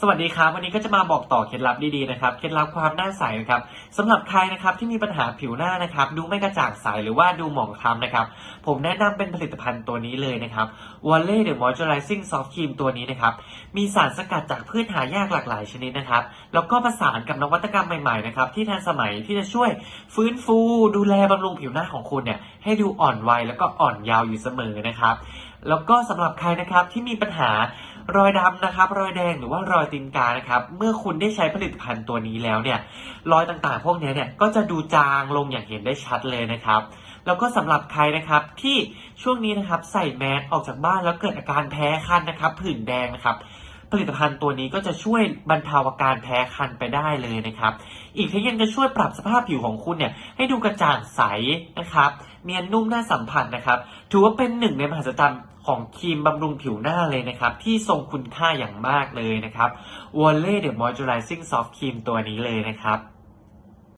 สวัสดีครับ วันนี้ก็จะมาบอกต่อเคล็ดลับดีๆนะครับเคล็ดลับความหน้าใสนะครับสำหรับใครนะครับที่มีปัญหาผิวหน้านะครับดูไม่กระจ่างใสหรือว่าดูหมองคล้ำนะครับผมแนะนำเป็นผลิตภัณฑ์ตัวนี้เลยนะครับ w a l l e The Moisturizing Soft Cream ตัวนี้นะครับมีสารสกัดจากพืชหายากหลากหลายชนิดนะครับแล้วก็ประสานกับนวัตกรรมใหม่ๆนะครับที่ทันสมัยที่จะช่วยฟื้นฟูดูแลบำรุงผิวหน้าของคุณเนี่ยให้ดูอ่อนวัยแล้วก็อ่อนยาวอยู่เสมอนะครับแล้วก็สำหรับใครนะครับที่มีปัญหา รอยดำนะครับ รอยแดงหรือว่ารอยตีนกานะครับ เมื่อคุณได้ใช้ผลิตภัณฑ์ตัวนี้แล้วเนี่ย รอยต่างๆ พวกนี้เนี่ยก็จะดูจางลงอย่างเห็นได้ชัดเลยนะครับ แล้วก็สำหรับใครนะครับที่ช่วงนี้นะครับใส่แมสออกจากบ้านแล้วเกิดอาการแพ้คันนะครับผื่นแดงนะครับ ผลิตภัณฑ์ตัวนี้ก็จะช่วยบรรเทาอาการแพ้คันไปได้เลยนะครับ อีกทั้งยังจะช่วยปรับสภาพผิวของคุณเนี่ยให้ดูกระจ่างใสนะครับ เนียนนุ่มน่าสัมผัสนะครับ ถือว่าเป็นหนึ่งในมหัศจรรย์ของครีมบำรุงผิวหน้าเลยนะครับ ที่ทรงคุณค่าอย่างมากเลยนะครับ w a l l e The Moisturizing Soft Cream ตัวนี้เลยนะครับ